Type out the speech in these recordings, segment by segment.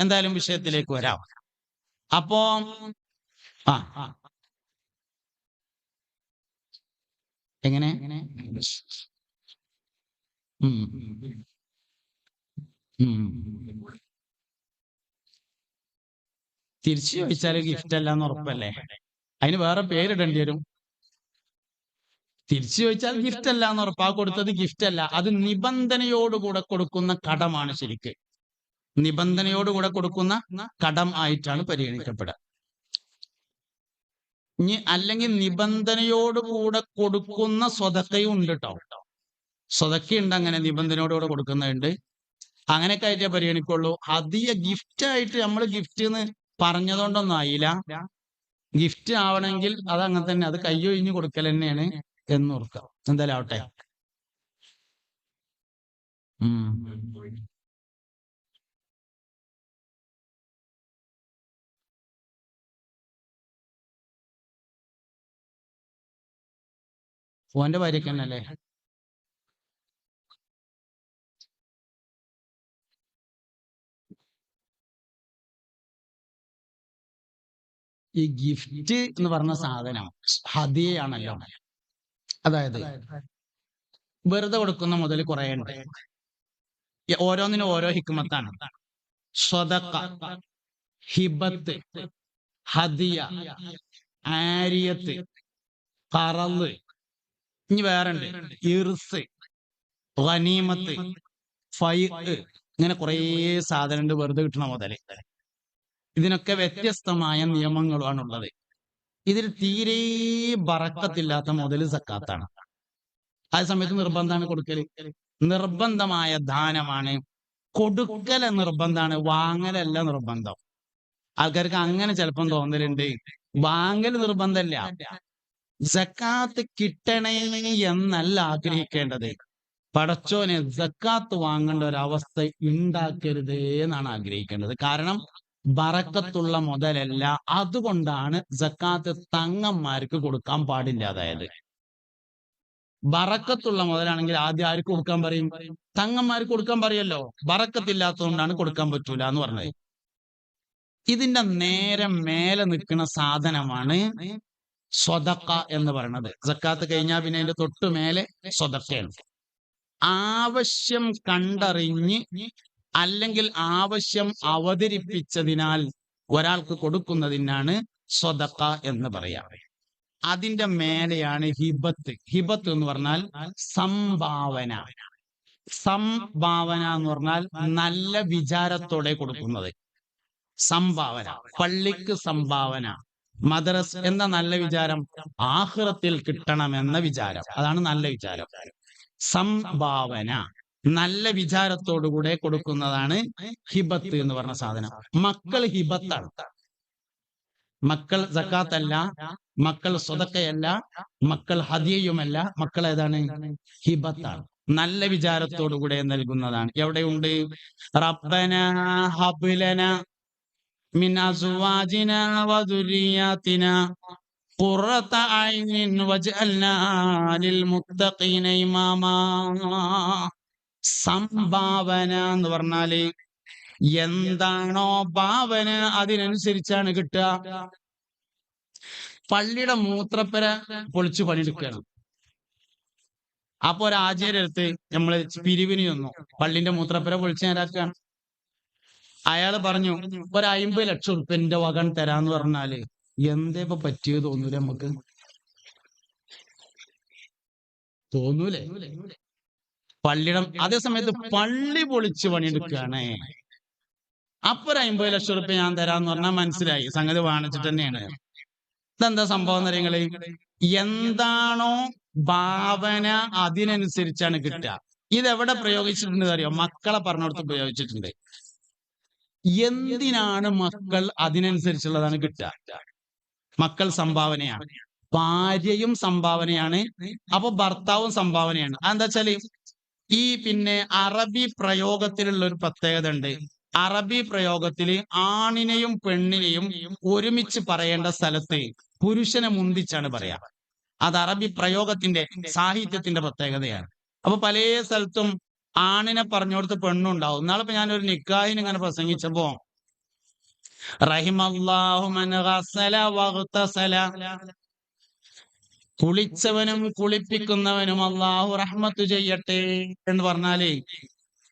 എന്തായാലും വിഷയത്തിലേക്ക് വരാം. അപ്പോ ആ എങ്ങനെ. തിരിച്ചു ചോദിച്ചാൽ ഗിഫ്റ്റ് അല്ല എന്ന് ഉറപ്പല്ലേ? അതിന് വേറെ പേരിടേണ്ടി വരും. തിരിച്ചു ചോദിച്ചാൽ ഗിഫ്റ്റ് അല്ല എന്ന് ഉറപ്പാ. കൊടുത്തത് ഗിഫ്റ്റ് അല്ല. അത് നിബന്ധനയോടുകൂടെ കൊടുക്കുന്ന കടമാണ് ശരിക്ക്. നിബന്ധനയോടുകൂടെ കൊടുക്കുന്ന കടം ആയിട്ടാണ് പരിഗണിക്കപ്പെടുക. ഇനി അല്ലെങ്കിൽ നിബന്ധനയോടുകൂടെ കൊടുക്കുന്ന സ്വതക്കയും ഉണ്ട് കേട്ടോ സ്വതക്കയുണ്ട് അങ്ങനെ നിബന്ധനയോടുകൂടെ കൊടുക്കുന്നുണ്ട് അങ്ങനെ ആയിട്ടേ പരിഗണിക്കുള്ളൂ. അധിക ഗിഫ്റ്റ് ആയിട്ട് നമ്മൾ ഗിഫ്റ്റ് എന്ന് പറഞ്ഞതുകൊണ്ടൊന്നും ആയില്ല. ഗിഫ്റ്റ് ആവണമെങ്കിൽ അത് അങ്ങനെ തന്നെ അത് കയ്യൊഴിഞ്ഞു കൊടുക്കൽ തന്നെയാണ് എന്ന് ഓർക്കാം എന്തായാലും ആവട്ടെ. ഓന്റെ ഭാര്യക്ക് തന്നെ അല്ലേ? ഈ ഗിഫ്റ്റ് എന്ന് പറഞ്ഞ സാധനം ഹതിയാണല്ലോ അതായത് വെറുതെ കൊടുക്കുന്ന മുതൽ കുറെ ഉണ്ട്. ഓരോന്നിനും ഓരോ ഹിക്മത്താണ്. സ്വതക്ക ഹിബത്ത് ഹദിയ ആര്യത്ത് പറൽ ഇനി വേറെ ഉണ്ട് ഇർസ് ഖനീമത്ത് ഫൈ ഇങ്ങനെ കുറേ സാധനം വെറുതെ കിട്ടണ മുതൽ ഇതിനൊക്കെ വ്യത്യസ്തമായ നിയമങ്ങളാണുള്ളത്. ഇതിൽ തീരെ ബറക്കത്തില്ലാത്ത മുതൽ സക്കാത്താണ്. ആ സമയത്ത് നിർബന്ധമാണ് കൊടുക്കൽ നിർബന്ധമായ ദാനമാണ് കൊടുക്കല നിർബന്ധമാണ് വാങ്ങലല്ല നിർബന്ധം. ആൾക്കാർക്ക് അങ്ങനെ ചിലപ്പം തോന്നലുണ്ട്. വാങ്ങൽ നിർബന്ധമല്ല സക്കാത്ത് കിട്ടണേ എന്നല്ല ആഗ്രഹിക്കേണ്ടത്. പടച്ചോനെ സക്കാത്ത് വാങ്ങേണ്ട അവസ്ഥ ഉണ്ടാക്കരുത് എന്നാണ് ആഗ്രഹിക്കേണ്ടത്. കാരണം ബറക്കത്തുള്ള മുതലല്ല. അതുകൊണ്ടാണ് സക്കാത്ത് തങ്ങന്മാർക്ക് കൊടുക്കാൻ പാടില്ല അതായത് ബറക്കത്തുള്ള മുതലാണെങ്കിൽ ആദ്യം ആർക്ക് കൊടുക്കാൻ പറയും? തങ്ങന്മാർക്ക് കൊടുക്കാൻ പറയല്ലോ. ബറക്കത്തില്ലാത്തതുകൊണ്ടാണ് കൊടുക്കാൻ പറ്റൂല എന്ന് പറഞ്ഞത്. ഇതിന്റെ നേരെ മേലെ നിൽക്കുന്ന സാധനമാണ് സ്വതക്ക എന്ന് പറയണത്. സക്കാത്ത് കഴിഞ്ഞാൽ പിന്നെ അതിന്റെ തൊട്ട് മേലെ സ്വതക്കയാണ് ആവശ്യം കണ്ടറിഞ്ഞ് അല്ലെങ്കിൽ ആവശ്യം അവതരിപ്പിച്ചതിനാൽ ഒരാൾക്ക് കൊടുക്കുന്നതിനാണ് സ്വതക്ക എന്ന് പറയാറ് അതിന്റെ മേലെയാണ് ഹിബത്ത്. ഹിബത്ത് എന്ന് പറഞ്ഞാൽ സംഭാവന. സംഭാവന എന്ന് പറഞ്ഞാൽ നല്ല വിചാരത്തോടെ കൊടുക്കുന്നത്. സംഭാവന. പള്ളിക്ക് സംഭാവന. മദ്രസ് എന്ന നല്ല വിചാരം ആഹ്റത്തിൽ കിട്ടണമെന്ന വിചാരം. അതാണ് നല്ല വിചാരം. സംഭാവന. നല്ല വിചാരത്തോടുകൂടെ കൊടുക്കുന്നതാണ് ഹിബത്ത് എന്ന് പറഞ്ഞ സാധനം. മക്കൾ ഹിബത്താണ്. മക്കൾ സക്കാത്തല്ല മക്കൾ സ്വതക്കയല്ല മക്കൾ ഹദിയയുമല്ല മക്കൾ ഏതാണ്? ഹിബത്താണ്. നല്ല വിചാരത്തോടുകൂടെ നൽകുന്നതാണ്. എവിടെയുണ്ട്? റബ്ബന ഹബ്ലന മിൻ أزواجنا وذرياتنا ഖുറത ഐനിൻ وجعلنا ലിൽ إماما സംഭാവന എന്ന് പറഞ്ഞാൽ എന്താണോ ഭാവന അതിനനുസരിച്ചാണ് കിട്ടുക. പള്ളിയുടെ മൂത്രപ്പര പൊളിച്ചു പണിയെടുക്കുകയാണ്. അപ്പൊ ഒരാചാര്യടുത്ത് നമ്മൾ പിരിവിന് ചെന്നു. പള്ളിന്റെ മൂത്രപ്പര പൊളിച്ചു നേരാക്കുകയാണ്. അയാൾ പറഞ്ഞു ഒരു അയിമ്പത് ലക്ഷം ഉറുപ്പ്യന്റെ വകൻ തരാന്ന് പറഞ്ഞാൽ എന്തേ ഇപ്പൊ പറ്റിയത് തോന്നൂല നമുക്ക് തോന്നൂലേ? പള്ളിയുടെ അതേ സമയത്ത് പള്ളി പൊളിച്ച് പണിയെടുക്കുകയാണ്. അപ്പൊ ഒരു അമ്പത് ലക്ഷം ഉറുപ്പ്യ ഞാൻ തരാന്ന് പറഞ്ഞാൽ മനസ്സിലായി. സംഗതി വാണിച്ചിട്ട് തന്നെയാണ്. ഇതെന്താ സംഭവം എന്നറിയങ്ങൾ എന്താണോ ഭാവന അതിനനുസരിച്ചാണ് കിട്ടുക. ഇതെവിടെ പ്രയോഗിച്ചിട്ടുണ്ട് അറിയോ? മക്കളെ പറഞ്ഞിടത്ത് പ്രയോഗിച്ചിട്ടുണ്ട്. എന്തിനാണ് മക്കൾ അതിനനുസരിച്ചുള്ളതാണ് കിട്ടുക? മക്കൾ സംഭാവനയാണ്. ഭാര്യയും സംഭാവനയാണ്. അപ്പൊ ഭർത്താവും സംഭാവനയാണ്. അതെന്താ വെച്ചാൽ ഈ പിന്നെ അറബി പ്രയോഗത്തിലുള്ള ഒരു പ്രത്യേകത ഉണ്ട്. അറബി പ്രയോഗത്തിൽ ആണിനെയും പെണ്ണിനെയും ഒരുമിച്ച് പറയേണ്ട സ്ഥലത്ത് പുരുഷനെ മുന്തിച്ചാണ് പറയാ. അത് അറബി പ്രയോഗത്തിന്റെ സാഹിത്യത്തിന്റെ പ്രത്യേകതയാണ്. അപ്പൊ പല സ്ഥലത്തും ആണിനെ പറഞ്ഞോടത്ത് പെണ്ണുണ്ടാവും. എന്നാളിപ്പോ ഞാനൊരു നിക്കാഹിന് ഇങ്ങനെ പ്രസംഗിച്ചപ്പോ കുളിച്ചവനും കുളിപ്പിക്കുന്നവനും അള്ളാഹു റഹ്മത്ത് ചെയ്യട്ടെ എന്ന് പറഞ്ഞാലേ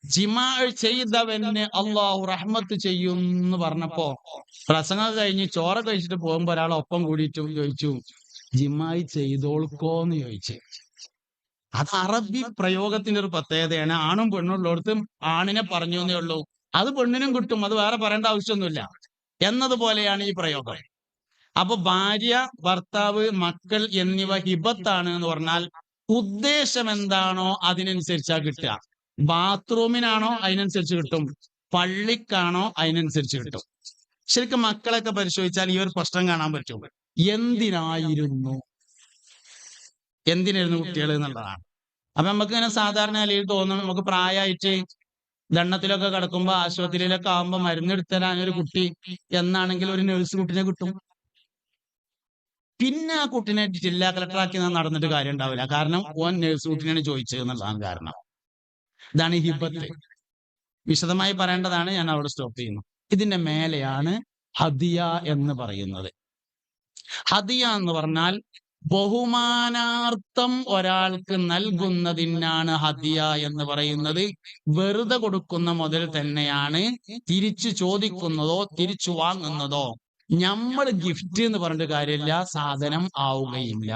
ജിമാ ചെയ്തവന് അള്ളാഹു റഹ്മത്ത് ചെയ്യും എന്ന് പറഞ്ഞപ്പോ പ്രസംഗം കഴിഞ്ഞ് ചോറ കഴിച്ചിട്ട് പോകുമ്പോ ഒരാൾ ഒപ്പം കൂടിയിട്ടും ചോദിച്ചു ജിമായി ചെയ്തോൾക്കോന്ന് ചോദിച്ചു. അത് അറബി പ്രയോഗത്തിന്റെ ഒരു പ്രത്യേകതയാണ്. ആണും പെണ്ണും ഉള്ളിടത്തും ആണിനെ പറഞ്ഞു എന്നേ ഉള്ളൂ. അത് പെണ്ണിനും കിട്ടും അത് വേറെ പറയേണ്ട ആവശ്യമൊന്നുമില്ല. എന്നതുപോലെയാണ് ഈ പ്രയോഗം. അപ്പൊ ഭാര്യ ഭർത്താവ് മക്കൾ എന്നിവ ഹിബത്താണ് എന്ന് പറഞ്ഞാൽ ഉദ്ദേശം എന്താണോ അതിനനുസരിച്ചാ കിട്ടുക. ബാത്റൂമിനാണോ അതിനനുസരിച്ച് കിട്ടും. പള്ളിക്കാണോ അതിനനുസരിച്ച് കിട്ടും. ശരിക്കും മക്കളൊക്കെ പരിശോധിച്ചാൽ ഈ ഒരു പ്രശ്നം കാണാൻ പറ്റും. എന്തിനായിരുന്നു? എന്തിനായിരുന്നു കുട്ടികൾ എന്നുള്ളതാണ്. അപ്പൊ നമുക്ക് ഇങ്ങനെ സാധാരണ നിലയിൽ തോന്നും നമുക്ക് പ്രായമായിട്ട് ദണ്ണത്തിലൊക്കെ കിടക്കുമ്പോ ആശുപത്രിയിലൊക്കെ ആവുമ്പോ മരുന്ന് എടുത്തരാൻ ഒരു കുട്ടി എന്നാണെങ്കിൽ ഒരു നഴ്സ് കുട്ടിനെ കിട്ടും. പിന്നെ ആ കുട്ടിനെ ജില്ലാ കളക്ടറാക്കി നടന്നിട്ട് കാര്യം ഉണ്ടാവില്ല. കാരണം ഓൻ നഴ്സ് കുട്ടിനെയാണ് ചോദിച്ചത് എന്നുള്ളതാണ് കാരണം. ഇതാണ് ഹിബത്ത്. വിശദമായി പറയേണ്ടതാണ് ഞാൻ അവിടെ സ്റ്റോപ്പ് ചെയ്യുന്നു. ഇതിന്റെ മേലെയാണ് ഹദിയ എന്ന് പറയുന്നത്. ഹദിയ എന്ന് പറഞ്ഞാൽ ബഹുമാനാർത്ഥം ഒരാൾക്ക് നൽകുന്നതിനാണ് ഹദിയ എന്ന് പറയുന്നത്. വെറുതെ കൊടുക്കുന്ന മുതൽ തന്നെയാണ് തിരിച്ചു ചോദിക്കുന്നതോ തിരിച്ചു വാങ്ങുന്നതോ. നമ്മൾ ഗിഫ്റ്റ് എന്ന് പറഞ്ഞിട്ട് കാര്യമില്ല സാധനം ആവുകയില്ല.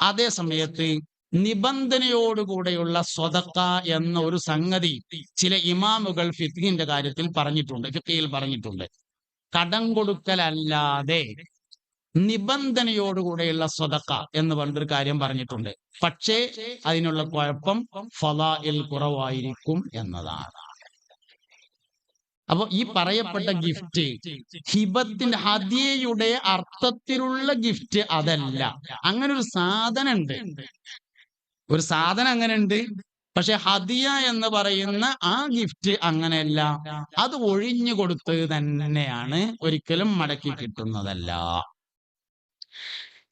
അതേ സമയത്ത് നിബന്ധനയോടുകൂടെയുള്ള സ്വതക്ക എന്ന ഒരു സംഗതി ചില ഇമാമുകൾ ഫിത്തിന്റെ കാര്യത്തിൽ പറഞ്ഞിട്ടുണ്ട് ഫിത്തിയിൽ പറഞ്ഞിട്ടുണ്ട്. കടം കൊടുക്കലല്ലാതെ നിബന്ധനയോടുകൂടെയുള്ള സ്വതക്ക എന്ന് പറഞ്ഞൊരു കാര്യം പറഞ്ഞിട്ടുണ്ട്. പക്ഷേ അതിനുള്ള കുഴപ്പം ഫലായിൽ കുറവായിരിക്കും എന്നതാണ്. അപ്പൊ ഈ പറയപ്പെട്ട ഗിഫ്റ്റ് ഹിബത്തിന്റെ ഹദിയയുടെ അർത്ഥത്തിലുള്ള ഗിഫ്റ്റ് അതല്ല. അങ്ങനെ ഒരു സാധനം ഉണ്ട് ഒരു സാധനം അങ്ങനെ ഉണ്ട് പക്ഷെ ഹദിയ എന്ന് പറയുന്ന ആ ഗിഫ്റ്റ് അങ്ങനെയല്ല. അത് ഒഴിഞ്ഞു കൊടുത്തത് തന്നെയാണ് ഒരിക്കലും മടക്കി കിട്ടുന്നതല്ല.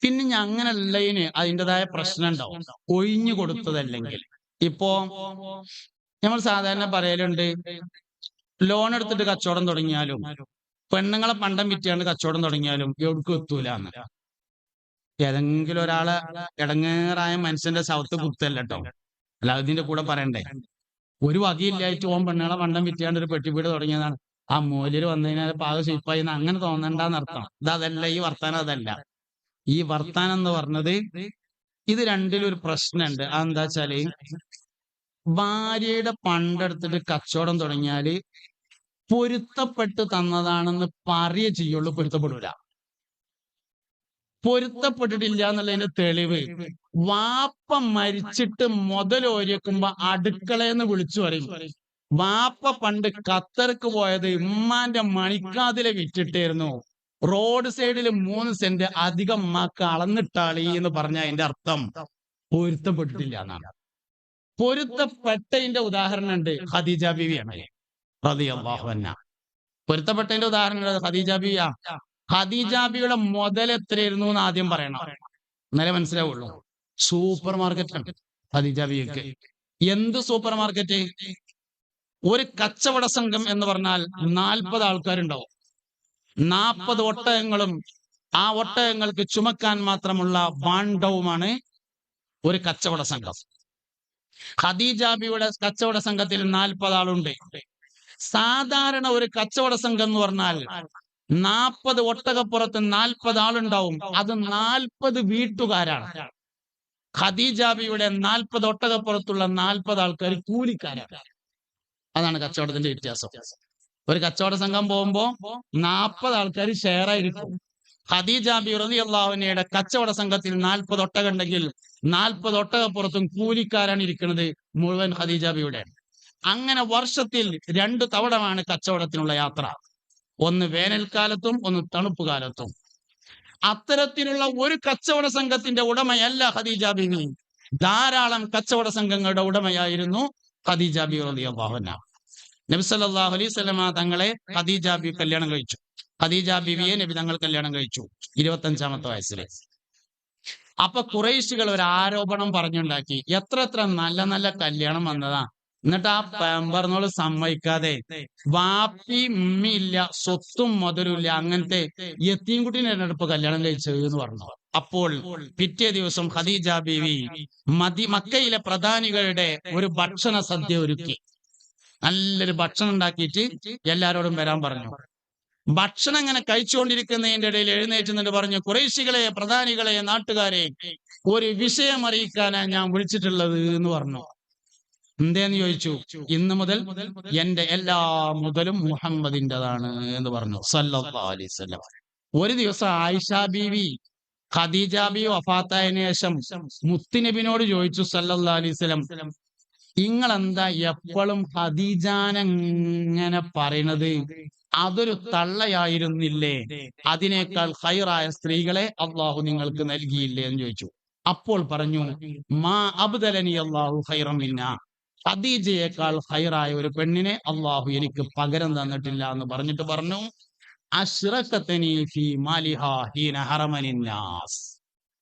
പിന്നെ ഇനി അങ്ങനെയുള്ളതിന് അതിന്റെതായ പ്രശ്നം ഉണ്ടാവും. ഒഴിഞ്ഞു കൊടുത്തതല്ലെങ്കിൽ. ഇപ്പോ നമ്മൾ സാധാരണ പറയലുണ്ട് ലോൺ എടുത്തിട്ട് കച്ചവടം തുടങ്ങിയാലും പെണ്ണുങ്ങളെ പണ്ടം വിറ്റാണ്ട് കച്ചവടം തുടങ്ങിയാലും എവിടേക്കും എത്തൂല എന്ന്. ഏതെങ്കിലും ഒരാളെ ഇടങ്ങേറായ മനുഷ്യന്റെ സൗത്ത് കുത്തല്ല കേട്ടോ അല്ല ഇതിന്റെ കൂടെ പറയണ്ടേ? ഒരു വകയില്ലായിട്ട് ഓൻ പെണ്ണുങ്ങളെ പണ്ടം വിറ്റാണ്ട് ഒരു പെട്ടിപ്പീട് തുടങ്ങിയതാണ്. ആ മൂലര് വന്നതിനാൽ പാകം ശിപ്പായി അങ്ങനെ തോന്നണ്ടെന്ന് അർത്ഥം ഇത് അതല്ല ഈ വർത്താനം അതല്ല. ഈ വർത്താനം എന്ന് പറഞ്ഞത് ഇത് രണ്ടിലൊരു പ്രശ്നമുണ്ട് അതെന്താ വെച്ചാൽ ഭാര്യയുടെ പണ്ടെടുത്തിട്ട് കച്ചവടം തുടങ്ങിയാൽ പൊരുത്തപ്പെട്ട് തന്നതാണെന്ന് പറയ ചെയ്യുള്ളൂ പൊരുത്തപ്പെടൂല. പൊരുത്തപ്പെട്ടിട്ടില്ല എന്നുള്ളതിന്റെ തെളിവ് വാപ്പ മരിച്ചിട്ട് മുതലോരിക്കുമ്പോ അടുക്കളയെന്ന് വിളിച്ചു പറയും. വാപ്പ പണ്ട് ഖത്തർക്ക് പോയത് ഉമ്മാന്റെ മണിക്കാതിലെ വിറ്റിട്ടായിരുന്നു. റോഡ് സൈഡിൽ മൂന്ന് സെന്റ് അധികം മാക്ക് അളന്നിട്ടാളി എന്ന് പറഞ്ഞ അതിന്റെ അർത്ഥം. പൊരുത്തപ്പെട്ടിട്ടില്ല എന്നാണ്. പൊരുത്തപ്പെട്ടതിന്റെ ഉദാഹരണം ഉണ്ട് ഖദീജ ബിവിയാണ് പൊരുത്തപ്പെട്ടതിന്റെ ഉദാഹരണം ഖദീജ ബിവിയ. ഖദീജ ബീവിയുടെ മുതൽ എത്രയായിരുന്നു എന്ന് ആദ്യം പറയണം. എന്നാലേ മനസ്സിലാവുള്ളൂ. സൂപ്പർ മാർക്കറ്റാണ് ഖദീജ ബിവിക്ക്. എന്ത് സൂപ്പർ മാർക്കറ്റ് ഒരു കച്ചവട സംഘം എന്ന് പറഞ്ഞാൽ നാൽപ്പത് ആൾക്കാരുണ്ടാവും. നാൽപ്പത് ഒട്ടകങ്ങളും ആ ഒട്ടകങ്ങൾക്ക് ചുമക്കാൻ മാത്രമുള്ള ഭാണ്ഡവുമാണ് ഒരു കച്ചവട സംഘം. ഖദീജാബിയുടെ കച്ചവട സംഘത്തിൽ നാൽപ്പത് ആളുണ്ട്. സാധാരണ ഒരു കച്ചവട സംഘം എന്ന് പറഞ്ഞാൽ നാൽപ്പത് ഒട്ടകപ്പുറത്ത് നാൽപ്പത് ആളുണ്ടാവും. അത് നാൽപ്പത് വീട്ടുകാരാണ്. ഖദീജാബിയുടെ നാൽപ്പത് ഒട്ടകപ്പുറത്തുള്ള നാൽപ്പത് ആൾക്കാർ കൂലിക്കാരാണ്. അതാണ് കച്ചവടത്തിന്റെ വ്യത്യാസം. ഒരു കച്ചവട സംഘം പോകുമ്പോ നാൽപ്പത് ആൾക്കാർ ഷെയർ ആയിരിക്കും ഹദീജാബി റതി അള്ളാഹുനയുടെ കച്ചവട സംഘത്തിൽ നാൽപ്പത് ഒട്ടകുണ്ടെങ്കിൽ നാൽപ്പത് ഒട്ടകപ്പുറത്തും കൂലിക്കാരാണ് ഇരിക്കുന്നത് മുഴുവൻ ഹദീജാബിയുടെ അങ്ങനെ വർഷത്തിൽ രണ്ടു തവണമാണ് കച്ചവടത്തിനുള്ള യാത്ര. ഒന്ന് വേനൽക്കാലത്തും ഒന്ന് തണുപ്പ് കാലത്തും അത്തരത്തിലുള്ള ഒരു കച്ചവട സംഘത്തിന്റെ ഉടമയല്ല ബിബി ധാരാളം കച്ചവട സംഘങ്ങളുടെ ഉടമയായിരുന്നു ഹദീജാബി ബി അള്ളാഹുന നബി സല്ലല്ലാഹു അലൈഹി സ്വലമ തങ്ങളെ ഖദീജ ബി കല്യാണം കഴിച്ചു. ഖദീജ ബിവിയെ നബി തങ്ങൾ കല്യാണം കഴിച്ചു. ഇരുപത്തി അഞ്ചാമത്തെ വയസ്സിൽ അപ്പൊ കുറേശികൾ ഒരു ആരോപണം പറഞ്ഞുണ്ടാക്കി. എത്ര എത്ര നല്ല നല്ല കല്യാണം വന്നതാ. എന്നിട്ട് ആ പെമ്പറിനോട് സമ്മതിക്കാതെ വാപ്പി ഉമ്മി ഇല്ല സ്വത്തും മധുരമില്ല അങ്ങനത്തെ യത്തീം കുട്ടീനെ ഇപ്പൊ കല്യാണം കഴിച്ചത് എന്ന് പറഞ്ഞു. അപ്പോൾ പിറ്റേ ദിവസം ഖദീജ ബിവി മതി മക്കയിലെ പ്രധാനികളുടെ ഒരു ഭക്ഷണ സദ്യ ഒരുക്കി. നല്ലൊരു ഭക്ഷണം ഉണ്ടാക്കിയിട്ട് എല്ലാരോടും വരാൻ പറഞ്ഞു. ഭക്ഷണം ഇങ്ങനെ കഴിച്ചുകൊണ്ടിരിക്കുന്നതിന്റെ ഇടയിൽ എഴുന്നേറ്റ് നിന്നിട്ട് പറഞ്ഞു കുറേശികളെ പ്രധാനികളെ നാട്ടുകാരെ ഒരു വിഷയം അറിയിക്കാനാണ് ഞാൻ വിളിച്ചിട്ടുള്ളത് എന്ന് പറഞ്ഞു. എന്തേന്ന് ചോദിച്ചു? ഇന്ന് മുതൽ എന്റെ എല്ലാ മുതലും മുഹമ്മദിന്റെതാണ് എന്ന് പറഞ്ഞു. സല്ലാസ്വല്ല ഒരു ദിവസം ആയിഷ ബീവി ഖദീജ ബി വഫാത്തായതിനു ശേഷം മുത്തുനബിനോട് ചോദിച്ചു സല്ലല്ലാഹു അലൈഹി വസല്ലം ഇങ്ങളെന്താ എപ്പോഴും ഹദീജാനങ്ങനെ പറയണത്? അതൊരു തള്ളയായിരുന്നില്ലേ? അതിനേക്കാൾ ഹൈറായ സ്ത്രീകളെ അള്ളാഹു നിങ്ങൾക്ക് നൽകിയില്ലേ എന്ന് ചോദിച്ചു. അപ്പോൾ പറഞ്ഞു മാ അബ്ദലനി അള്ളാഹു ഹൈറമില്ല ഖദീജയേക്കാൾ ഹൈറായ ഒരു പെണ്ണിനെ അള്ളാഹു എനിക്ക് പകരം തന്നിട്ടില്ല എന്ന് പറഞ്ഞിട്ട് പറഞ്ഞു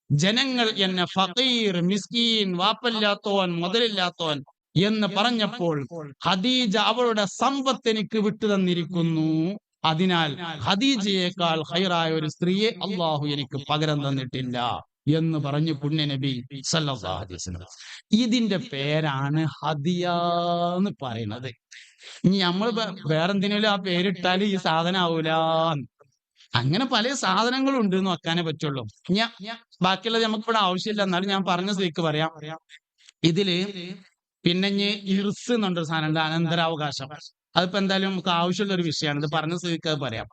ജനങ്ങൾ എന്നെ ഫഖീർ മിസ്കീൻ വാപ്പല്ലാത്തോൻ മുതലില്ലാത്തോൻ എന്ന് പറഞ്ഞപ്പോൾ ഖദീജ അവളുടെ സമ്പത്ത് എനിക്ക് വിട്ടു തന്നിരിക്കുന്നു. അതിനാൽ ഖദീജയേക്കാൾ ഹൈറായ ഒരു സ്ത്രീയെ അള്ളാഹു എനിക്ക് പകരം തന്നിട്ടില്ല എന്ന് പറഞ്ഞു പുണ്യ നബി വസല്ലം. ഇതിന്റെ പേരാണ് ഹദിയ എന്ന് പറയുന്നത്. ഇനി നമ്മൾ വേറെന്തിനെങ്കിലും ആ പേരിട്ടാൽ ഈ സാധനം ആവൂല അങ്ങനെ പല സാധനങ്ങളും ഉണ്ട് എന്ന് വെക്കാനേ പറ്റുള്ളൂ. ഞാൻ ബാക്കിയുള്ളത് നമുക്ക് ഇവിടെ ആവശ്യമില്ല. എന്നാലും ഞാൻ പറഞ്ഞ സ്ത്രീക്ക് പറയാം. ഇതിൽ പിന്നെ ഇർസ് എന്നുണ്ടൊരു സാധനം ഉണ്ട് അനന്തരാവകാശം. അതിപ്പോ എന്തായാലും നമുക്ക് ആവശ്യമുള്ള ഒരു വിഷയമാണ്. ഇത് പറഞ്ഞ സ്ഥിതിക്ക് അത് പറയാം.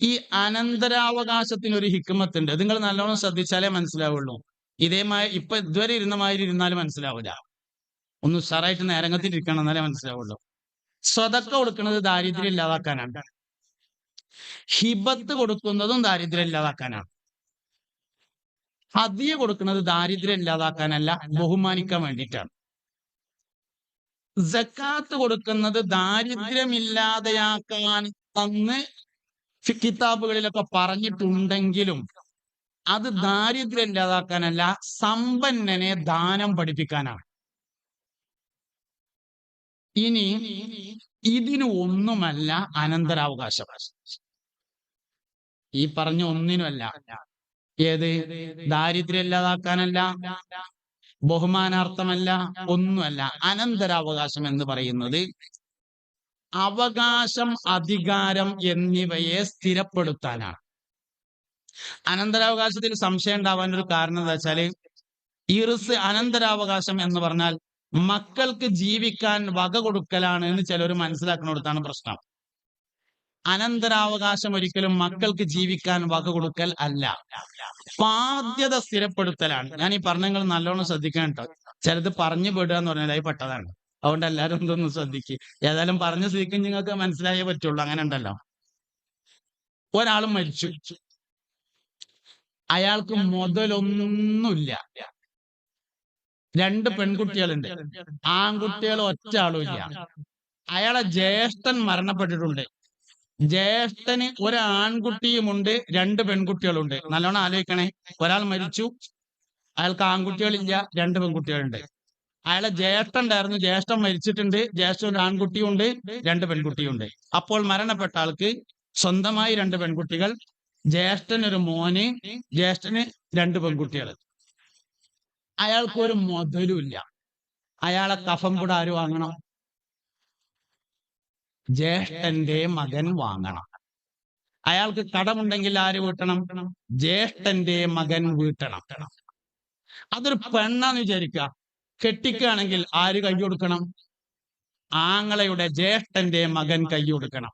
ഈ അനന്തരാവകാശത്തിന് ഒരു ഹിക്മത്ത് ഉണ്ട് നിങ്ങൾ നല്ലോണം ശ്രദ്ധിച്ചാലേ മനസ്സിലാവുള്ളൂ. ഇതേമായി ഇപ്പൊ ഇതുവരെ ഇരുന്ന മാതിരി ഇരുന്നാലും മനസ്സിലാവില്ല. ഒന്ന് ഉഷാറായിട്ട് നേരങ്ങത്തിൽ ഇരിക്കണം എന്നാലേ മനസ്സിലാവുള്ളൂ. സ്വതക്ക കൊടുക്കുന്നത് ദാരിദ്ര്യം ഇല്ലാതാക്കാനാണ്. ഹിബത്ത് കൊടുക്കുന്നതും ദാരിദ്ര്യം ഇല്ലാതാക്കാനാണ്. ഹദിയ കൊടുക്കുന്നത് ദാരിദ്ര്യം ഇല്ലാതാക്കാനല്ല ബഹുമാനിക്കാൻ വേണ്ടിയിട്ടാണ്. ജക്കാത്ത് കൊടുക്കുന്നത് ദാരിദ്ര്യമില്ലാതെയാക്കാൻ അന്ന് ഫി- കിതാബുകളിലൊക്കെ പറഞ്ഞിട്ടുണ്ടെങ്കിലും അത് ദാരിദ്ര്യം ഇല്ലാതാക്കാനല്ല സമ്പന്നനെ ദാനം പഠിപ്പിക്കാനാണ്. ഇനി ഇതിന് ഒന്നുമല്ല അനന്തരാവകാശം. ഈ പറഞ്ഞ ഒന്നിനുമല്ല. ഏത്? ദാരിദ്ര്യം ഇല്ലാതാക്കാനല്ല. ബഹുമാനാർത്ഥമല്ല ഒന്നുമല്ല അനന്തരാവകാശം എന്ന് പറയുന്നത് അവകാശം അധികാരം എന്നിവയെ സ്ഥിരപ്പെടുത്താനാണ്. അനന്തരാവകാശത്തിൽ സംശയം ഉണ്ടാവാൻ ഒരു കാരണം എന്താ വെച്ചാൽ ഇറിസ് അനന്തരാവകാശം എന്ന് പറഞ്ഞാൽ മക്കൾക്ക് ജീവിക്കാൻ വക കൊടുക്കലാണ് എന്ന് ചിലർ മനസ്സിലാക്കുന്നിടത്താണ് പ്രശ്നം. അനന്തരാവകാശം ഒരിക്കലും മക്കൾക്ക് ജീവിക്കാൻ വക കൊടുക്കൽ അല്ല. ബാധ്യത സ്ഥിരപ്പെടുത്തലാണ്. ഞാൻ ഈ പറഞ്ഞങ്ങൾ നല്ലോണം ശ്രദ്ധിക്കണം കേട്ടോ ചിലത് പറഞ്ഞു വിടുക എന്ന് പറഞ്ഞാൽ അത് പെട്ടതാണ്. അതുകൊണ്ട് എല്ലാവരും ഇതൊന്ന് ശ്രദ്ധിക്കുക ഏതായാലും പറഞ്ഞു സ്ഥിതിക്ക് നിങ്ങൾക്ക് മനസ്സിലായേ പറ്റുള്ളൂ. അങ്ങനെ ഉണ്ടല്ലോ. ഒരാൾ മരിച്ചു. അയാൾക്ക് മുതലൊന്നുമില്ല. രണ്ട് പെൺകുട്ടികളുണ്ട്. ആൺകുട്ടികൾ ഒറ്റ ആളും ഇല്ല. അയാളെ ജ്യേഷ്ഠൻ മരണപ്പെട്ടിട്ടുണ്ട്. ജ്യേഷ്ഠന് ഒരു ആൺകുട്ടിയുമുണ്ട് രണ്ട് പെൺകുട്ടികളുണ്ട്. നല്ലോണം ആലോചിക്കണേ. ഒരാൾ മരിച്ചു അയാൾക്ക് ആൺകുട്ടികളില്ല രണ്ട് പെൺകുട്ടികളുണ്ട്. അയാളെ ജ്യേഷ്ഠൻ ഉണ്ടായിരുന്നു. ജ്യേഷ്ഠൻ മരിച്ചിട്ടുണ്ട്. ജ്യേഷ്ഠൻ ഒരു ആൺകുട്ടിയുണ്ട് രണ്ട് പെൺകുട്ടിയുണ്ട്. അപ്പോൾ മരണപ്പെട്ട ആൾക്ക് സ്വന്തമായി രണ്ട് പെൺകുട്ടികൾ ജ്യേഷ്ഠന് ഒരു മോന് ജ്യേഷ്ഠന് രണ്ട് പെൺകുട്ടികൾ. അയാൾക്ക് ഒരു അയാളെ കഫം കൂടെ ആര് വാങ്ങണം? ജ്യേഷ്ഠന്റെ മകൻ വാങ്ങണം. അയാൾക്ക് കടമുണ്ടെങ്കിൽ ആര് വീട്ടണം? ജ്യേഷ്ഠന്റെ മകൻ വീട്ടണം. അതൊരു പെണ്ണാന്ന് വിചാരിക്കുക കെട്ടിക്കുകയാണെങ്കിൽ ആര് കൈ കൊടുക്കണം? ആങ്ങളയുടെ ജ്യേഷ്ഠന്റെ മകൻ കൈ കൊടുക്കണം.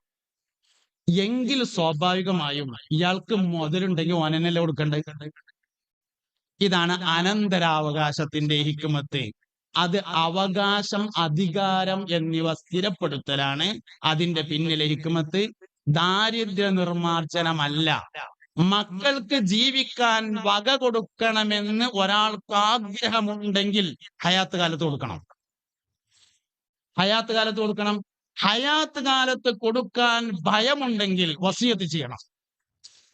എങ്കിൽ സ്വാഭാവികമായും ഇയാൾക്ക് മുതലുണ്ടെങ്കിൽ ഓനനല്ലേ കൊടുക്കണ്ടേ? ഇതാണ് അനന്തരാവകാശത്തിന്റെ ഹിക്കുമത്ത് അത് അവകാശം അധികാരം എന്നിവ സ്ഥിരപ്പെടുത്തലാണ്. അതിന്റെ പിന്നിലെ ഹിക്മത്ത് ദാരിദ്ര്യ നിർമാർജനമല്ല മക്കൾക്ക് ജീവിക്കാൻ വക കൊടുക്കണമെന്ന് ഒരാൾക്ക് ആഗ്രഹമുണ്ടെങ്കിൽ ഹയാത്ത് കാലത്ത് കൊടുക്കണം. ഹയാത്ത് കാലത്ത് കൊടുക്കണം. ഹയാത്ത് കാലത്ത് കൊടുക്കാൻ ഭയമുണ്ടെങ്കിൽ വസിയത്ത് ചെയ്യണം.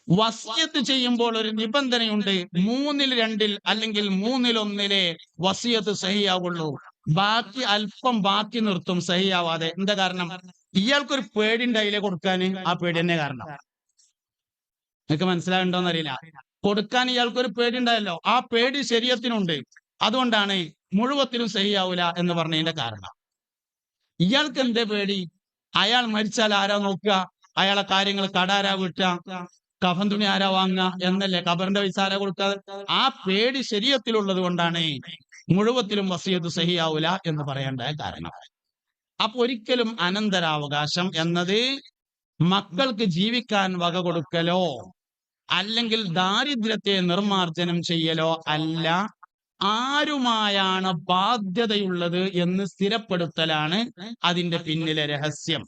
വസിയത്ത് ചെയ്യുമ്പോൾ ഒരു നിബന്ധനയുണ്ട്. മൂന്നിൽ രണ്ടിൽ അല്ലെങ്കിൽ മൂന്നിൽ ഒന്നിലെ വസിയത്ത് സഹിയാവുള്ളൂ. ബാക്കി അല്പം ബാക്കി നിർത്തും സഹിയാവാതെ. എന്താ കാരണം? ഇയാൾക്കൊരു പേടിന്റെ അതിലെ കൊടുക്കാന് ആ പേടി തന്നെ കാരണം. നിങ്ങൾക്ക് മനസ്സിലാകുണ്ടോന്ന് അറിയില്ല കൊടുക്കാൻ ഇയാൾക്കൊരു പേടി ഉണ്ടായല്ലോ ആ പേടി ശരീരത്തിനുണ്ട്. അതുകൊണ്ടാണ് മുഴുവത്തിനും സഹിയാവൂല എന്ന് പറഞ്ഞതിന്റെ കാരണം. ഇയാൾക്ക് എന്തേ പേടി? അയാൾ മരിച്ചാൽ ആരാ നോക്കുക? അയാളെ കാര്യങ്ങൾ കടാരാ വീട്ടുക? കഫൻ തുണി ആരാ വാങ്ങുക എന്നല്ലേ? കബറിന്റെ പൈസ ആരാ കൊടുക്കാതെ. ആ പേടി ശരീരത്തിലുള്ളത് കൊണ്ടാണ് മുഴുവത്തിലും വസിയത്ത് സഹിയാവൂല എന്ന് പറയേണ്ട കാരണം. അപ്പൊ ഒരിക്കലും അനന്തരാവകാശം എന്നത് മക്കൾക്ക് ജീവിക്കാൻ വക കൊടുക്കലോ അല്ലെങ്കിൽ ദാരിദ്ര്യത്തെ നിർമാർജനം ചെയ്യലോ അല്ല ആരുമായാണ് ബാധ്യതയുള്ളത് എന്ന് സ്ഥിരപ്പെടുത്തലാണ് അതിന്റെ പിന്നിലെ രഹസ്യം.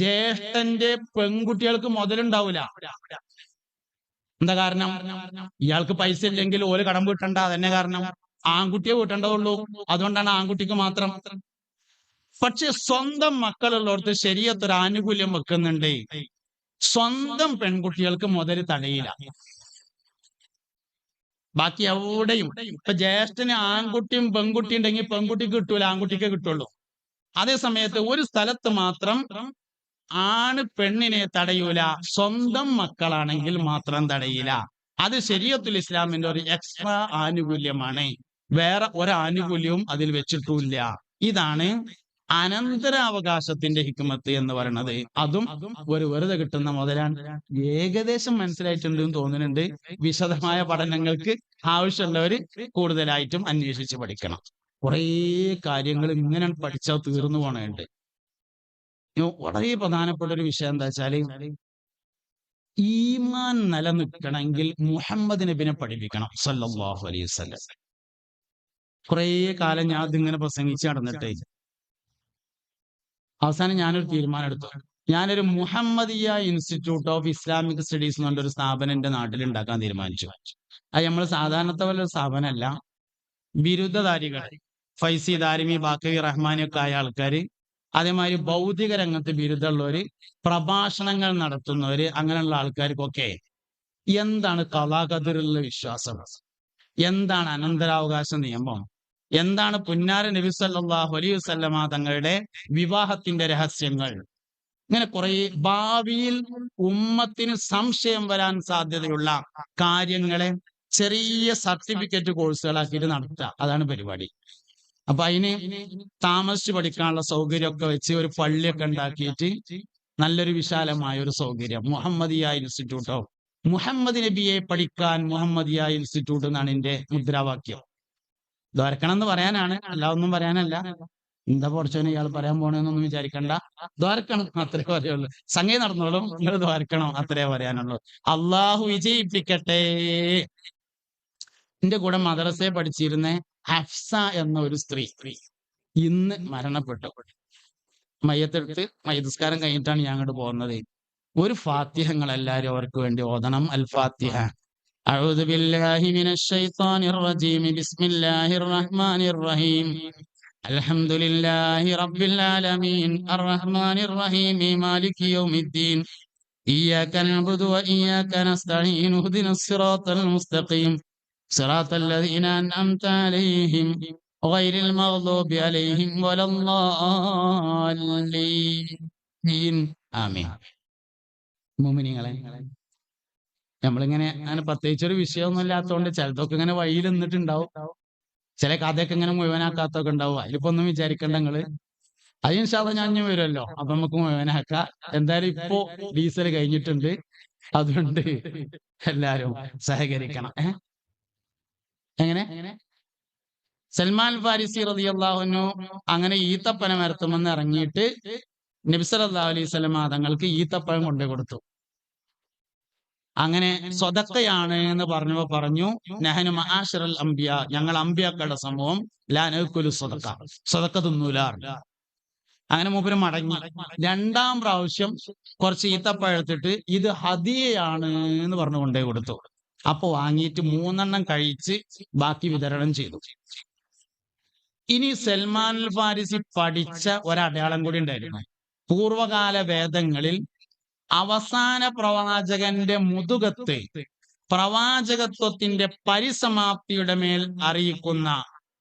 ജ്യേഷ്ഠന്റെ പെൺകുട്ടികൾക്ക് മുതലുണ്ടാവില്ല എന്താ കാരണം? ഇയാൾക്ക് പൈസ ഇല്ലെങ്കിൽ ഓൽ കടം വീട്ടണ്ട അതന്നെ കാരണം. ആൺകുട്ടിയെ വീട്ടേണ്ടതുള്ളൂ. അതുകൊണ്ടാണ് ആൺകുട്ടിക്ക് മാത്രം. പക്ഷെ സ്വന്തം മക്കളുള്ളവർക്ക് ശരിയത്തൊരു ആനുകൂല്യം വെക്കുന്നുണ്ട്. സ്വന്തം പെൺകുട്ടികൾക്ക് മുതൽ തടയില്ല ബാക്കി എവിടെയും ഇപ്പൊ ജ്യേഷ്ഠന് ആൺകുട്ടിയും പെൺകുട്ടിയും ഉണ്ടെങ്കിൽ പെൺകുട്ടിക്ക് കിട്ടൂല ആൺകുട്ടിക്ക് കിട്ടുള്ളൂ. അതേ സമയത്ത് ഒരു സ്ഥലത്ത് മാത്രം ആണ് പെണ്ണിനെ തടയൂല സ്വന്തം മക്കളാണെങ്കിൽ മാത്രം തടയില്ല. അത് ശരീഅത്തുൽ ഇസ്ലാമിന്റെ ഒരു എക്സ്ട്രാ ആനുകൂല്യമാണ്. വേറെ ഒരു ആനുകൂല്യവും അതിൽ വെച്ചിട്ടില്ല ഇതാണ് അനന്തരാവകാശത്തിന്റെ ഹിക്മത്ത് എന്ന് പറയുന്നത് അതും ഒരു വെറുതെ കിട്ടുന്ന മുതലാണ്. ഏകദേശം മനസ്സിലായിട്ടുണ്ട് എന്ന് തോന്നുന്നുണ്ട്. വിശദമായ പഠനങ്ങൾക്ക് ആവശ്യമുള്ളവര് കൂടുതലായിട്ടും അന്വേഷിച്ച് പഠിക്കണം. കുറേ കാര്യങ്ങൾ ഇങ്ങനെ പഠിച്ചാൽ തീർന്നു പോണുണ്ട്. വളരെ പ്രധാനപ്പെട്ട ഒരു വിഷയം എന്താ വെച്ചാൽ ഈമാൻ നിലനിൽക്കണമെങ്കിൽ മുഹമ്മദ് നബിനെ പഠിപ്പിക്കണം സല്ലല്ലാഹു അലൈഹി വസല്ലം. കുറേ കാലം ഞാൻ ഇതിങ്ങനെ പ്രസംഗിച്ച് നടന്നിട്ട്. അവസാനം ഞാനൊരു തീരുമാനം എടുത്തു ഞാനൊരു Muhammadiya institute of Islamic studies എന്ന് പറഞ്ഞൊരു സ്ഥാപനം എന്റെ നാട്ടിൽ ഉണ്ടാക്കാൻ തീരുമാനിച്ചു. അത് നമ്മൾ സാധാരണത്തെ ഒരു സ്ഥാപനമല്ല. ബിരുദധാരികൾ ഫൈസി ദാരിമി ബാക്കി റഹ്മാനി ഒക്കെ ആയ ആൾക്കാർ അതേമാതിരി ഭൗതിക രംഗത്ത് ബിരുദമുള്ളവര് പ്രഭാഷണങ്ങൾ നടത്തുന്നവര് അങ്ങനെയുള്ള ആൾക്കാർക്കൊക്കെ എന്താണ് കലാകതിലുള്ള വിശ്വാസം? എന്താണ് അനന്തരാവകാശ നിയമം? എന്താണ് പുന്നാര നബി സല്ലല്ലാഹു അലൈഹി വസല്ലമ തങ്ങളുടെ വിവാഹത്തിന്റെ രഹസ്യങ്ങൾ? ഇങ്ങനെ കുറെ ഭാവിയിൽ ഉമ്മത്തിന് സംശയം വരാൻ സാധ്യതയുള്ള കാര്യങ്ങളെ ചെറിയ സർട്ടിഫിക്കറ്റ് കോഴ്സുകളാക്കിയിട്ട് നടത്തുക. അതാണ് പരിപാടി. അപ്പൊ അതിന് താമസിച്ച് പഠിക്കാനുള്ള സൗകര്യമൊക്കെ വെച്ച് ഒരു പള്ളിയൊക്കെ ഉണ്ടാക്കിയിട്ട് നല്ലൊരു വിശാലമായ ഒരു സൗകര്യം. മുഹമ്മദിയ ഇൻസ്റ്റിറ്റ്യൂട്ടോ മുഹമ്മദ് നബിയെ പഠിക്കാൻ മുഹമ്മദിയ ഇൻസ്റ്റിറ്റ്യൂട്ട് എന്നാണ് എന്റെ മുദ്രാവാക്യം. ദ്വാരക്കണം എന്ന് പറയാനാണ്. അല്ല ഒന്നും പറയാനല്ല. എന്താ പഠിച്ചോനെ ഇയാൾ പറയാൻ പോണെന്നൊന്നും വിചാരിക്കണ്ട. ദ്വാരക്കണം അത്രേ പറയുള്ളൂ. സംഗതി നടന്നോളൂ. നിങ്ങൾ ദ്വാരക്കണം അത്രേ പറയാനുള്ളൂ. അള്ളാഹു വിജയിപ്പിക്കട്ടെ. എന്റെ കൂടെ മദ്രസയെ പഠിച്ചിരുന്ന ഹഫ്സ എന്ന ഒരു സ്ത്രീ ഇന്ന് മരണപ്പെട്ടു മയ്യത്തെടുത്ത് മയ്യസ്കാരം കഴിഞ്ഞിട്ടാണ് ഞാൻ അങ്ങോട്ട് പോകുന്നത് ഒരു ഫാത്തിഹങ്ങൾ എല്ലാവരും അവർക്ക് വേണ്ടി ഓതണം അൽ ഫാത്തിഹ أعوذ بالله من الشيطان الرجيم بسم الله الرحمن الرحيم الحمد لله رب العالمين الرحمن الرحيم مالك يوم الدين إياك نعبد وإياك نستعين اهدنا الصراط المستقيم صراط الذين أنعمت عليهم غير المغضوب عليهم ولا الضالين آمين മുമിനിങ്ങളെ നമ്മളിങ്ങനെ അങ്ങനെ പ്രത്യേകിച്ച് ഒരു വിഷയമൊന്നും ഇല്ലാത്തതുകൊണ്ട് ചിലതൊക്കെ ഇങ്ങനെ വഴിയിൽ നിന്നിട്ടുണ്ടാവും ചില കഥയൊക്കെ ഇങ്ങനെ മുഴുവനാക്കാത്തൊക്കെ ഉണ്ടാവും അതിലിപ്പോ ഒന്നും വിചാരിക്കണ്ട നിങ്ങള് അതിനുശാദ ഞാൻ ഇനി വരുമല്ലോ അപ്പൊ നമുക്ക് മുഴുവനാക്കാം എന്തായാലും ഇപ്പോ ഡീസൽ കഴിഞ്ഞിട്ടുണ്ട് അതുകൊണ്ട് എല്ലാരും സഹകരിക്കണം ഏ എങ്ങനെ? സൽമാൻ ഫാരിസി റളിയല്ലാഹുനു അങ്ങനെ ഈത്തപ്പനം മരത്തുമെന്ന് ഇറങ്ങിയിട്ട് നബിസലല്ലാ അലൈഹി സ്വലം തങ്ങൾക്ക് ഈത്തപ്പഴം കൊണ്ടു കൊടുത്തു. അങ്ങനെ സ്വതക്കയാണ് എന്ന് പറഞ്ഞപ്പോ പറഞ്ഞു നെഹനു മഹാഷറൽ അംബിയ ഞങ്ങൾ അംബിയാക്കളുടെ സമൂഹം ലാനക്കുലു സ്വതക്ക സ്വതക്ക തിന്നൂല അങ്ങനെ മൂപ്പര് മടങ്ങി. രണ്ടാം പ്രാവശ്യം കുറച്ച് ഈത്തപ്പഴത്തിട്ട് ഇത് ഹദിയയാണ് എന്ന് പറഞ്ഞു കൊണ്ടേ കൊടുത്തു. അപ്പൊ വാങ്ങിയിട്ട് മൂന്നെണ്ണം കഴിച്ച് ബാക്കി വിതരണം ചെയ്തു. ഇനി സൽമാൻ ഫാരിസി പഠിച്ച ഒരടയാളം കൂടി ഉണ്ടായിരുന്നു. പൂർവകാല വേദങ്ങളിൽ അവസാന പ്രവാചകന്റെ മുതുകത്ത് പ്രവാചകത്വത്തിന്റെ പരിസമാപ്തിയുടെ മേൽ അറിയിക്കുന്ന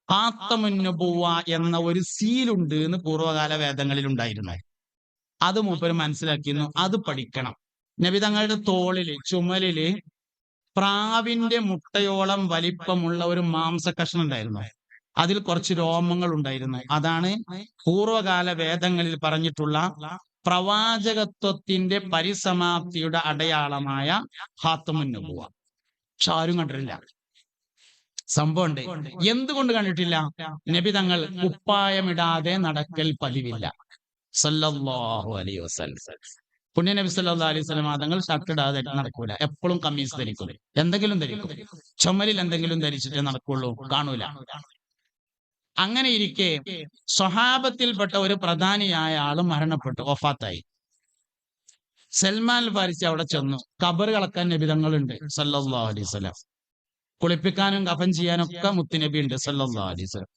ആത്തമുന്നുപൂവ എന്ന ഒരു സീലുണ്ട് എന്ന് പൂർവകാല വേദങ്ങളിൽ ഉണ്ടായിരുന്നു. അത് മൂപ്പര് മനസ്സിലാക്കിയിരുന്നു. അത് പഠിക്കണം. നബി തങ്ങളുടെ തോളിൽ ചുമലിൽ പ്രാവിന്റെ മുട്ടയോളം വലിപ്പമുള്ള ഒരു മാംസ കഷ്ണം ഉണ്ടായിരുന്നു അതിൽ കുറച്ച് രോമങ്ങൾ ഉണ്ടായിരുന്നു അതാണ് പൂർവകാല വേദങ്ങളിൽ പറഞ്ഞിട്ടുള്ള പ്രവാചകത്വത്തിന്റെ പരിസമാപ്തിയുടെ അടയാളമായ ഹാത്തമുന്നുബുവ പക്ഷെ ആരും കണ്ടിട്ടില്ല. സംഭവം ഉണ്ട് എന്തുകൊണ്ട് കണ്ടിട്ടില്ല? നബി തങ്ങൾ കുപ്പായമിടാതെ നടക്കൽ പതിവില്ല. സല്ലല്ലാഹു അലൈഹി വസല്ലം. പുണ്യ നബി സല്ലല്ലാഹു അലൈഹി സ്വലം തങ്ങൾ ഷർട്ട് ഇടാതെ നടക്കൂല. എപ്പോഴും കമ്മീസ് ധരിക്കും. എന്തെങ്കിലും ധരിക്കും. ചുമലിൽ എന്തെങ്കിലും ധരിച്ചിട്ടേ നടക്കുള്ളൂ. കാണൂല. അങ്ങനെ ഇരിക്കെ സ്വഹാബത്തിൽപ്പെട്ട ഒരു പ്രധാനിയായ ആൾ മരണപ്പെട്ടു. ഒഫാത്തായി സൽമാൻ ഫാരിസ് അവിടെ ചെന്നു. കബർ കളക്കാൻ നബിതങ്ങളുണ്ട് സല്ലാ അലൈഹി സ്വലം കുളിപ്പിക്കാനും കഫൻ ചെയ്യാനും ഒക്കെ മുത്തുനബി ഉണ്ട്. സല്ലാ അലൈഹി സ്വലം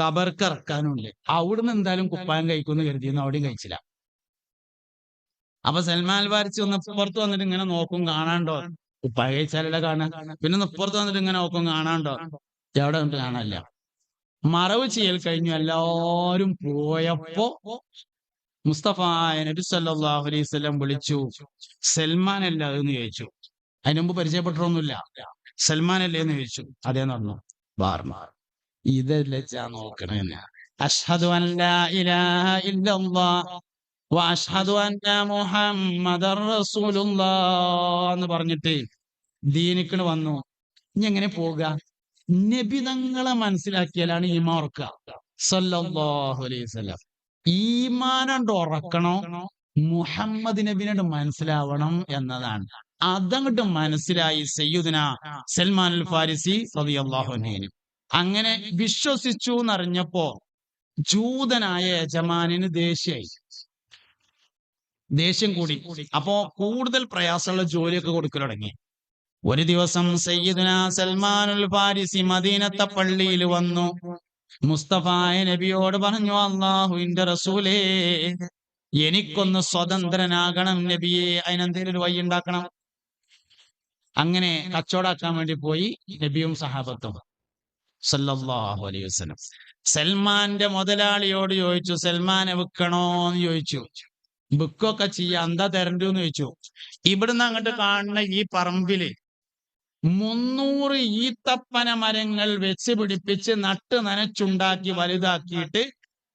കബർക്ക് ഇറക്കാനും ഉണ്ട് അവിടുന്ന് എന്തായാലും കുപ്പായം കഴിക്കുമെന്ന് കരുതിയെന്ന് അവിടെയും കഴിച്ചില്ല. അപ്പൊ സൽമാൻ വാരിച്ച് ഒന്ന് പുറത്ത് വന്നിട്ട് ഇങ്ങനെ നോക്കും കാണാണ്ടോ? കുപ്പായം കഴിച്ചാലല്ല കാണാൻ. പിന്നെ ഒന്ന് പുറത്ത് വന്നിട്ട് ഇങ്ങനെ നോക്കും കാണാണ്ടോ? എവിടെ കണ്ട് കാണാനില്ല. മറവ് ചെയ്യൽ കഴിഞ്ഞു. എല്ലാരും പോയപ്പോ മുസ്തഫ നബി സല്ലാഹു അലൈഹി വിളിച്ചു സൽമാൻ അല്ല എന്ന് ചോദിച്ചു. അതിനു മുമ്പ് പരിചയപ്പെട്ടൊന്നുമില്ല സൽമാൻ അല്ലേ എന്ന് ചോദിച്ചു. അതേ നടന്നു. ബാർമാർ ഇതല്ലേ ഞാൻ നോക്കണെന്ന്. അഷ്ഹദു ഇലാഹ ഇല്ലല്ലാഹ് വ അഷ്ഹദു അന്ന മുഹമ്മദർ എന്ന് പറഞ്ഞിട്ട് ദീനിക്കണ് വന്നു. ഇനി എങ്ങനെ പോവുക? നബിതങ്ങളെ മനസ്സിലാക്കിയാലാണ് ഈമാൻ ഉറക്കുക. ഈമാനണ്ട് ഉറക്കണോ. മുഹമ്മദ് നബിനോട് മനസ്സിലാവണം എന്നതാണ്. അതങ്ങോട്ട് മനസ്സിലായി സയ്യുദിന സൽമാൻ അൽ ഫാരിസി അൻഹു. അങ്ങനെ വിശ്വസിച്ചു എന്നറിഞ്ഞപ്പോ ജൂതനായ യജമാനിന് ദേഷ്യായി. ദേഷ്യം കൂടി. അപ്പോ കൂടുതൽ പ്രയാസമുള്ള ജോലിയൊക്കെ കൊടുക്കൽ തുടങ്ങി. ഒരു ദിവസം സയ്യിദുന സൽമാനുൽ ഫാരിസി മദീനത്തെ പള്ളിയിൽ വന്നു. മുസ്തഫായ നബിയോട് പറഞ്ഞു അള്ളാഹുവിന്റെ റസൂലേ എനിക്കൊന്ന് സ്വതന്ത്രനാകണം നബിയെ അതിനെന്തേലും ഒരു വഴി ഉണ്ടാക്കണം. അങ്ങനെ കച്ചവടാക്കാൻ വേണ്ടി പോയി നബിയും സഹാബത്തും. സല്ലാഹു അലൈഹി വസല്ലം. സൽമാന്റെ മുതലാളിയോട് ചോദിച്ചു സൽമാനെ വിൽക്കണോ എന്ന് ചോദിച്ചു. വിൽക്കൊക്കെ ചെയ്യാ. എന്താ തരണ്ടെന്ന് ചോദിച്ചു. ഇവിടുന്ന് അങ്ങോട്ട് കാണുന്ന ഈ പറമ്പിൽ മുന്നൂറ് ഈത്തപ്പന മരങ്ങൾ വെച്ച് പിടിപ്പിച്ച് നട്ട് നനച്ചുണ്ടാക്കി വലുതാക്കിയിട്ട്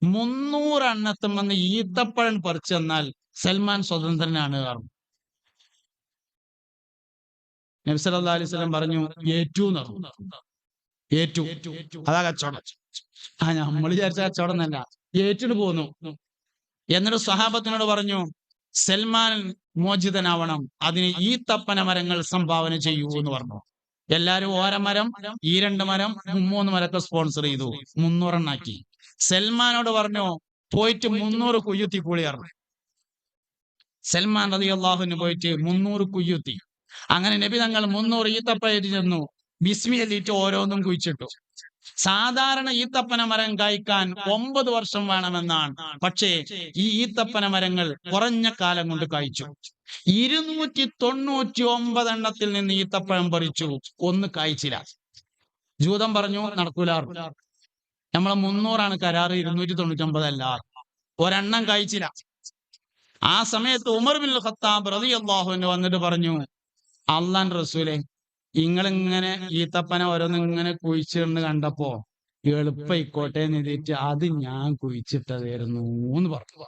മുന്നൂറെണ്ണത്തും വന്ന് ഈത്തപ്പഴം പറിച്ചെന്നാൽ സൽമാൻ സ്വതന്ത്രനാണ് കാരണം നബ്സല്ലാ അലിസ്ലം പറഞ്ഞു ഏറ്റു എന്ന് ഏറ്റു അതാ കച്ചവടം. ആ നമ്മൾ വിചാരിച്ച കച്ചവടം തന്നെ ഏറ്റിട്ട് പോന്നു. എന്നിട്ട് സഹാബത്തിനോട് പറഞ്ഞു സൽമാൻ മോചിതനാവണം. അതിന് ഈ തപ്പന മരങ്ങൾ സംഭാവന ചെയ്യൂ എന്ന് പറഞ്ഞു. എല്ലാരും ഓരമരം ഈ രണ്ട് മരം മൂന്ന് മരത്തെ സ്പോൺസർ ചെയ്തു. മുന്നൂറെണ്ണാക്കി സൽമാനോട് പറഞ്ഞു പോയിട്ട് മുന്നൂറ് കുയ്യുത്തി കൂളി പറഞ്ഞു. സൽമാൻ റതി അള്ളാഹുവിന് പോയിട്ട് മുന്നൂറ് കുയ്യുത്തി. അങ്ങനെ നബി തങ്ങൾ മുന്നൂറ് ഈത്തപ്പയറ്റ് ചെന്നു. ബിസ്മി എല്ലിട്ട് ഓരോന്നും കുഴിച്ചിട്ടു. സാധാരണ ഈത്തപ്പന മരം കായ്ക്കാൻ ഒമ്പത് വർഷം വേണമെന്നാണ്. പക്ഷേ ഈ ഈത്തപ്പന മരങ്ങൾ കുറഞ്ഞ കാലം കൊണ്ട് കായ്ച്ചു. ഇരുന്നൂറ്റി തൊണ്ണൂറ്റി ഒമ്പതെണ്ണത്തിൽ നിന്ന് ഈത്തപ്പഴം പറിച്ചു. ഒന്ന് കായ്ച്ചില്ല. ജൂതം പറഞ്ഞു നടക്കൂല. നമ്മളെ മുന്നൂറാണ് കരാറ് ഇരുന്നൂറ്റി തൊണ്ണൂറ്റി ഒമ്പതല്ല ഒരെണ്ണം കായ്ച്ചില്ല. ആ സമയത്ത് ഉമർ ബിൻ ഖത്താബ് അള്ളാഹുവിന് വന്നിട്ട് പറഞ്ഞു അള്ളാൻ റസൂലെ ഈത്തപ്പന ഓരോന്ന് ഇങ്ങനെ കുഴിച്ചിടുന്ന് കണ്ടപ്പോ എളുപ്പയിക്കോട്ടെ എഴുതിയിട്ട് അത് ഞാൻ കുഴിച്ചിട്ടതായിരുന്നു എന്ന് പറഞ്ഞു.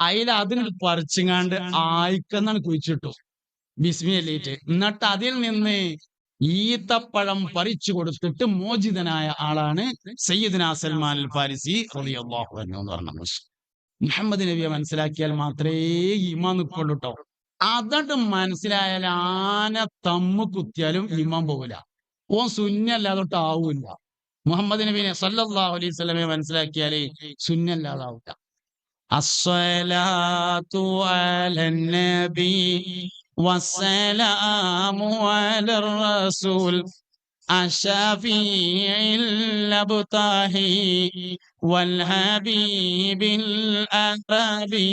അതിൽ അതിന് പറിച്ചിങ്ങാണ്ട് ആയിക്കെന്നാണ് കുഴിച്ചിട്ടു. ബിസ്മി അല്ലിട്ട് എന്നിട്ട് അതിൽ നിന്ന് ഈത്തപ്പഴം പറിച്ചു കൊടുത്തിട്ട് മോചിതനായ ആളാണ് സയ്യിദ്ന സൽമാൻ ഫാരിസി റളിയല്ലാഹു അൻഹു എന്ന് പറഞ്ഞ മുഹമ്മദ് നബിയെ മനസ്സിലാക്കിയാൽ മാത്രമേ ഈമാ നിൽക്കുള്ളൂ കേട്ടോ അതണ്ട് മനസ്സിലായാൽ ആന തമ്മ് കുത്തിയാലും ഈമാൻ പോകില്ല ഓ സുന്നല്ലാതൊട്ട് ആവൂല മുഹമ്മദ് നബീനെ സല്ലല്ലാഹു അലൈഹി സ്വലമെ മനസ്സിലാക്കിയാലേ സുന്നല്ലാതാവൂല അസ്സലാത്തു അലൻ നബി വസ്സലാമു അലർ റസൂൽ الشفيع الأبطاحي والحبيب الأقربي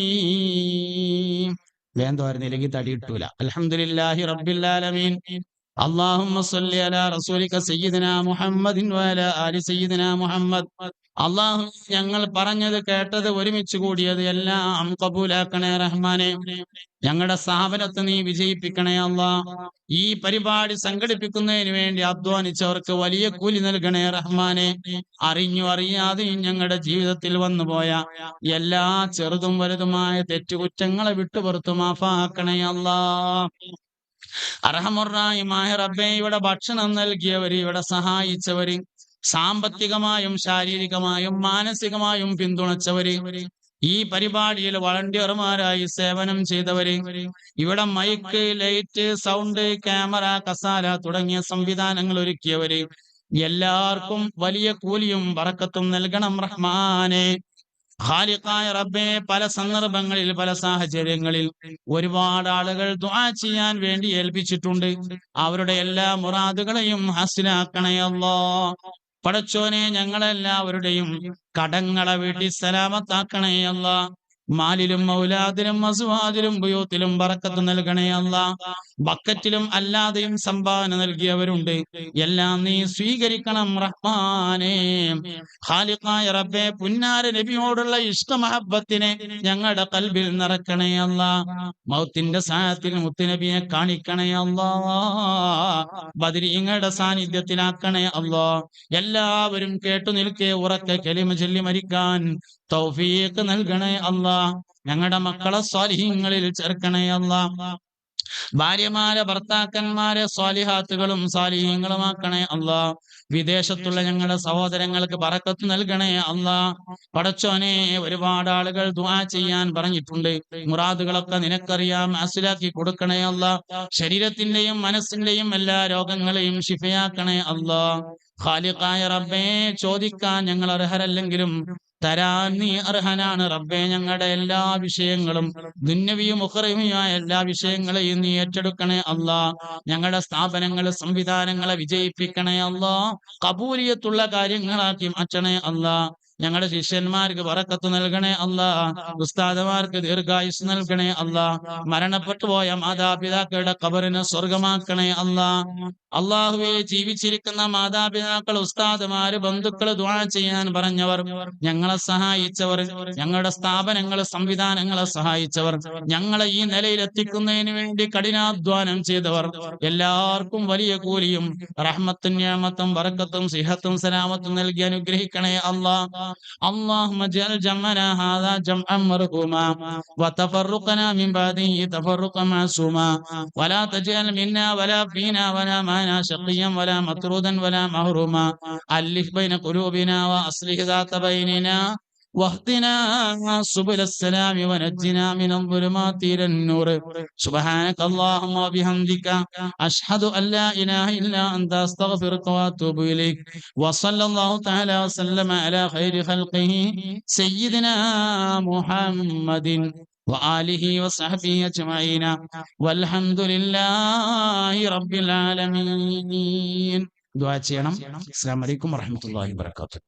വേഗം തോരുന്നില്ലെങ്കിൽ തടി കിട്ടൂല അലഹമുല്ലാഹി റബ്ബില്ലാലമീൻ അള്ളാഹുമ്മ സല്ലി അലാ റസൂലിക സയ്യിദന മുഹമ്മദിൻ വഅല ആലി സയ്യിദന മുഹമ്മദ്. അള്ളാഹു ഞങ്ങൾ പറഞ്ഞത് കേട്ടത് ഒരുമിച്ച് കൂടിയത് എല്ലാം കബൂലാക്കണേ റഹ്മാനെ. ഞങ്ങളുടെ സ്ഥാപനത്തെ നീ വിജയിപ്പിക്കണേ അള്ളാ. ഈ പരിപാടി സംഘടിപ്പിക്കുന്നതിന് വേണ്ടി അധ്വാനിച്ചവർക്ക് വലിയ കൂലി നൽകണേ റഹ്മാനെ. അറിഞ്ഞു അറിയാതെയും ഞങ്ങളുടെ ജീവിതത്തിൽ വന്നുപോയ എല്ലാ ചെറുതും വലുതുമായ തെറ്റുകുറ്റങ്ങളെ വിട്ടുപുറത്തു മാഫാക്കണേ അള്ളാ. അർഹമുറായി മായ റബ്ബെ ഇവിടെ ഭക്ഷണം നൽകിയവര് ഇവിടെ സഹായിച്ചവര് സാമ്പത്തികമായും ശാരീരികമായും മാനസികമായും പിന്തുണച്ചവര് ഈ പരിപാടിയിൽ വളണ്ടിയർമാരായി സേവനം ചെയ്തവര് ഇവിടെ മൈക്ക് ലൈറ്റ് സൗണ്ട് ക്യാമറ കസാല തുടങ്ങിയ സംവിധാനങ്ങൾ ഒരുക്കിയവര് എല്ലാവർക്കും വലിയ കൂലിയും വറക്കത്തും നൽകണം റഹ്മാനെ. ഖാലിഖായ റബ്ബെ പല സന്ദർഭങ്ങളിൽ പല സാഹചര്യങ്ങളിൽ ഒരുപാട് ആളുകൾ ദുആ ചെയ്യാൻ വേണ്ടി ഏൽപ്പിച്ചിട്ടുണ്ട്. അവരുടെ എല്ലാ മുറാദുകളെയും ഹസിനാക്കണയല്ലോ പടച്ചോനെ ഞങ്ങളെല്ലാവരുടെയും കടങ്ങളെ വീട്ടി സലാമത്താക്കണേ അല്ലാ മാലിലും മൗലാദിലും മസുവാദിലും ഉപയോഗത്തിലും ബറക്കത്ത് നൽകണേ അല്ല. ബക്കറ്റിലും അല്ലാതെയും സംഭാവന നൽകിയവരുണ്ട്. എല്ലാം നീ സ്വീകരിക്കണം റഹ്മാനേ. ഖാലിഖായ റബ്ബെ പുന്നാര നബിയോടുള്ള ഇഷ്ടമഹബത്തിനെ ഞങ്ങളുടെ കൽബിൽ നിറക്കണേ അല്ല. മൗത്തിന്റെ സാഹത്തിൽ മുത്തുനബിയെ കാണിക്കണേ അല്ലാ. ബദരീങ്ങളുടെ സാന്നിധ്യത്തിലാക്കണേ അല്ലോ. എല്ലാവരും കേട്ടു നിൽക്കേ ഉറക്കെ കെലിമ ചൊല്ലി മരിക്കാൻ തൗഫീഖ് നൽകണേ അല്ലാ. ഞങ്ങളുടെ മക്കളെ സ്വാലിഹ്യങ്ങളിൽ ചേർക്കണേ അല്ലാ. ഭാര്യമാരെ ഭർത്താക്കന്മാരെ സ്വാലിഹാത്തുകളും സ്വാലിഹ്യങ്ങളുമാക്കണേ അല്ലാ. വിദേശത്തുള്ള ഞങ്ങളുടെ സഹോദരങ്ങൾക്ക് പറക്കത്ത് നൽകണേ അല്ലാ. പടച്ചോനെ ഒരുപാട് ആളുകൾ ദുആ ചെയ്യാൻ പറഞ്ഞിട്ടുണ്ട്. മുറാദുകളൊക്കെ നിനക്കറിയാം മനസ്സിലാക്കി കൊടുക്കണേ അല്ല. ശരീരത്തിന്റെയും മനസ്സിന്റെയും എല്ലാ രോഗങ്ങളെയും ശിഫയാക്കണേ അല്ലാ. ഖാലിഖായ റബ്ബേ ചോദിക്കാൻ ഞങ്ങൾ അർഹരല്ലെങ്കിലും തരാൻ നീ അർഹനാണ് റബ്ബെ. ഞങ്ങളുടെ എല്ലാ വിഷയങ്ങളും ദുന്നവിയും മുഖറിയുമായ എല്ലാ വിഷയങ്ങളെയും നീ ഏറ്റെടുക്കണേ അല്ലാ. ഞങ്ങളുടെ സ്ഥാപനങ്ങൾ സംവിധാനങ്ങളെ വിജയിപ്പിക്കണേ അല്ലാ. കബൂലിയത്തുള്ള കാര്യങ്ങളാക്കി മാറ്റണേ അല്ലാ. ഞങ്ങളുടെ ശിഷ്യന്മാർക്ക് വറക്കത്ത് നൽകണേ അല്ല. ഉസ്താദമാർക്ക് ദീർഘായുസ് നൽകണേ അല്ല. മരണപ്പെട്ടു പോയ മാതാപിതാക്കളുടെ കബറിനെ സ്വർഗമാക്കണേ അല്ല. അള്ളാഹുവെ ജീവിച്ചിരിക്കുന്ന മാതാപിതാക്കൾ ഉസ്താദുമാര് ബന്ധുക്കൾ ദ്വാ ചെയ്യാൻ പറഞ്ഞവർ ഞങ്ങളെ സഹായിച്ചവർ ഞങ്ങളുടെ സ്ഥാപനങ്ങളെ സംവിധാനങ്ങളെ സഹായിച്ചവർ ഞങ്ങളെ ഈ നിലയിൽ എത്തിക്കുന്നതിന് വേണ്ടി കഠിനാധ്വാനം ചെയ്തവർ എല്ലാവർക്കും വലിയ കൂലിയും റഹ്മത്തും ഞാമത്തും വറക്കത്തും സിഹത്തും സലാമത്തും നൽകി അനുഗ്രഹിക്കണേ അല്ലാ. اللهم اجعل جمعنا هذا جمعا مرحوما وتفرقنا من بعده تفرقا معصوما ولا تجعل منا ولا فينا ولا معنا شقيا ولا مطرودا ولا محروما ألف بين قلوبنا وأصلح ذات بيننا واهدنا سبل السلام ونجنا من الظلمات الى النور سبحانك اللهم وبحمدك اشهد ان لا اله الا انت استغفرك واتوب اليك وصلى الله تعالى وسلم على خير خلقه سيدنا محمد وآله وصحبه أجمعين والحمد لله رب العالمين دعاء السلام عليكم ورحمة الله وبركاته